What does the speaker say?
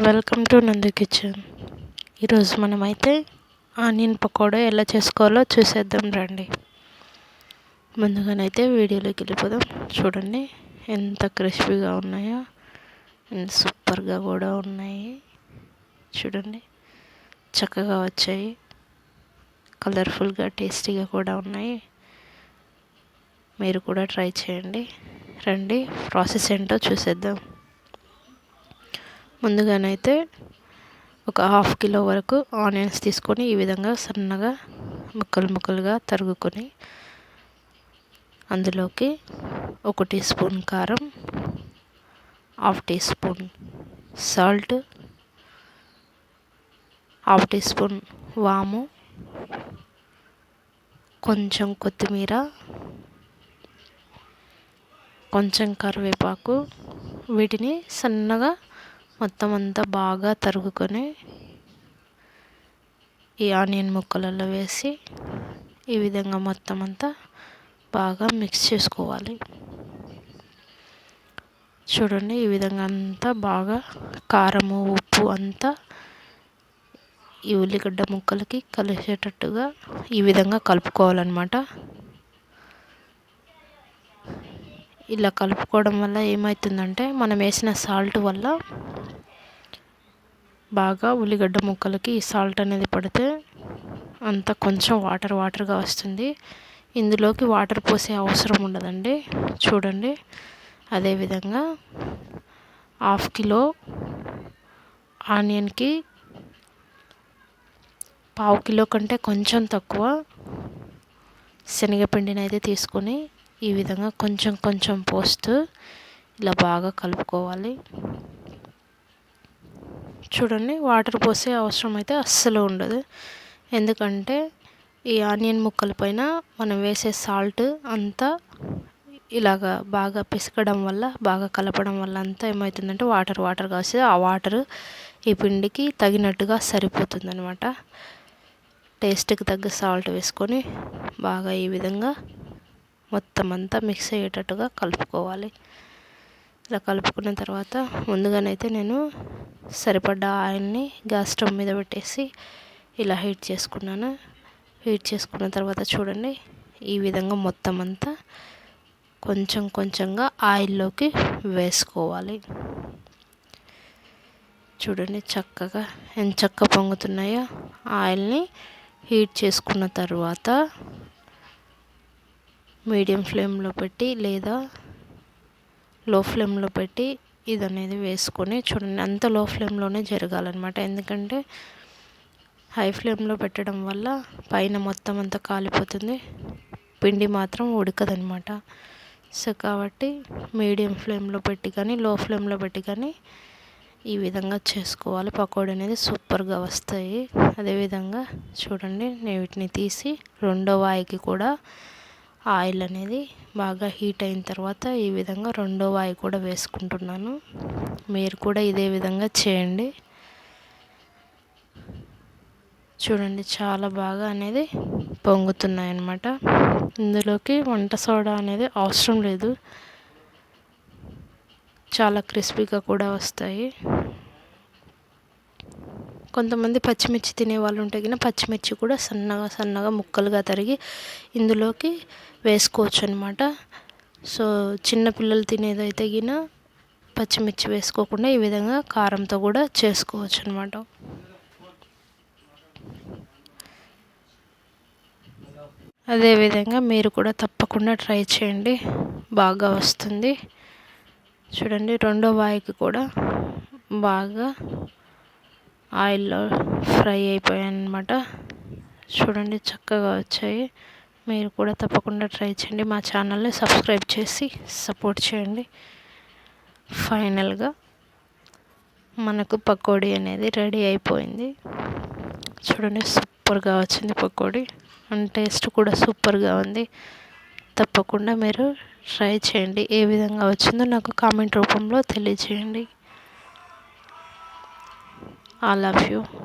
Welcome to నందు kitchen. ఈరోజు మనమైతే ఆనియన్ పకోడా ఎలా చేసుకోవాలో చూసేద్దాం రండి. ముందుగానైతే వీడియోలోకి వెళ్ళిపోదాం. చూడండి ఎంత క్రిస్పీగా ఉన్నాయో సూపర్గా కూడా ఉన్నాయి. చూడండి చక్కగా వచ్చాయి. కలర్ఫుల్గా టేస్టీగా కూడా ఉన్నాయి. మీరు కూడా ట్రై చేయండి. రండి ప్రాసెస్ ఏంటో చూసేద్దాం. ముందుగానైతే ఒక హాఫ్ కిలో వరకు ఆనియన్స్ తీసుకొని ఈ విధంగా సన్నగా ముక్కలు ముక్కలుగా తరుగుకొని అందులోకి ఒక టీ స్పూన్ కారం half teaspoon salt half teaspoon వాము కొంచెం కొత్తిమీర కొంచెం కరివేపాకు వీటిని సన్నగా మొత్తం అంతా బాగా తరుగుకొని ఈ ఆనియన్ ముక్కలలో వేసి ఈ విధంగా మొత్తం అంతా బాగా మిక్స్ చేసుకోవాలి. చూడండి ఈ విధంగా అంతా బాగా కారము ఉప్పు అంతా ఈ ఉల్లిగడ్డ ముక్కలకి కలిసేటట్టుగా ఈ విధంగా కలుపుకోవాలన్నమాట. ఇలా కలుపుకోవడం వల్ల ఏమవుతుందంటే మనం వేసిన సాల్ట్ వల్ల బాగా ఉల్లిగడ్డ ముక్కలకి సాల్ట్ అనేది పడితే అంత కొంచెం వాటర్ వాటర్గా వస్తుంది. ఇందులోకి వాటర్ పోసే అవసరం ఉండదండి. చూడండి. అదేవిధంగా హాఫ్ కిలో ఆనియన్కి పావు కిలో కంటే కొంచెం తక్కువ శనగపిండిని అయితే తీసుకొని ఈ విధంగా కొంచెం కొంచెం పోస్తూ ఇలా బాగా కలుపుకోవాలి. చూడండి వాటర్ పోసే అవసరం అయితే అస్సలు ఉండదు. ఎందుకంటే ఈ ఆనియన్ ముక్కల పైన మనం వేసే సాల్ట్ అంతా ఇలాగా బాగా పిసకడం వల్ల బాగా కలపడం వల్ల అంతా ఏమవుతుందంటే వాటర్ వాటర్ వస్తుంది. ఆ వాటర్ ఈ పిండికి తగినట్టుగా సరిపోతుందనమాట టేస్ట్కి తగ్గ సాల్ట్ వేసుకొని బాగా ఈ విధంగా మొత్తం అంతా మిక్స్ అయ్యేటట్టుగా కలుపుకోవాలి. ఇలా కలుపుకున్న తర్వాత ముందుగానైతే నేను సరిపడ్డ ఆయిల్ని గ్యాస్ స్టవ్ మీద పెట్టేసి ఇలా హీట్ చేసుకున్నాను. హీట్ చేసుకున్న తర్వాత చూడండి ఈ విధంగా మొత్తం అంతా కొంచెం కొంచెంగా ఆయిల్లోకి వేసుకోవాలి. చూడండి చక్కగా ఎంత చక్క పొంగుతున్నాయో ఆయిల్ని హీట్ చేసుకున్న తర్వాత మీడియం ఫ్లేమ్లో పెట్టి లేదా లో ఫ్లేమ్లో పెట్టి ఇది అనేది వేసుకొని చూడండి. అంత లో ఫ్లేమ్లోనే జరగాలన్నమాట. ఎందుకంటే హై ఫ్లేమ్లో పెట్టడం వల్ల పైన మొత్తం అంతా కాలిపోతుంది. పిండి మాత్రం ఉడకదనమాట సో కాబట్టి మీడియం ఫ్లేమ్లో పెట్టి కానీ లో ఫ్లేమ్లో పెట్టి కానీ ఈ విధంగా చేసుకోవాలి. పకోడీ అనేది సూపర్గా వస్తాయి. అదేవిధంగా చూడండి నేను వీటిని తీసి రెండో వాయికి కూడా ఆయిల్ అనేది బాగా హీట్ అయిన తర్వాత ఈ విధంగా రెండో వాయి కూడా వేసుకుంటున్నాను. మీరు కూడా ఇదే విధంగా చేయండి. చూడండి చాలా బాగా అనేది పొంగుతున్నాయి అన్నమాట ఇందులోకి వంట సోడా అనేది అవసరం లేదు. చాలా క్రిస్పీగా కూడా వస్తాయి. కొంతమంది పచ్చిమిర్చి తినే వాళ్ళు ఉంటే కానీ పచ్చిమిర్చి కూడా సన్నగా సన్నగా ముక్కలుగా తరిగి ఇందులోకి వేసుకోవచ్చు అనమాట సో చిన్నపిల్లలు తినేదైతే గిన పచ్చిమిర్చి వేసుకోకుండా ఈ విధంగా కారంతో కూడా చేసుకోవచ్చు అనమాట అదేవిధంగా మీరు కూడా తప్పకుండా ట్రై చేయండి. బాగా వస్తుంది. చూడండి రెండో వాయికి కూడా బాగా ఆయిల్లో ఫ్రై అయిపోయాయి అన్నమాట చూడండి చక్కగా వచ్చాయి. మీరు కూడా తప్పకుండా ట్రై చేయండి. మా ఛానల్ని సబ్స్క్రైబ్ చేసి సపోర్ట్ చేయండి. ఫైనల్గా మనకు పకోడీ అనేది రెడీ అయిపోయింది. చూడండి సూపర్గా వచ్చింది పకోడీ. అండ్ టేస్ట్ కూడా సూపర్గా ఉంది. తప్పకుండా మీరు ట్రై చేయండి. ఏ విధంగా వచ్చిందో నాకు కామెంట్ రూపంలో తెలియజేయండి. I love you.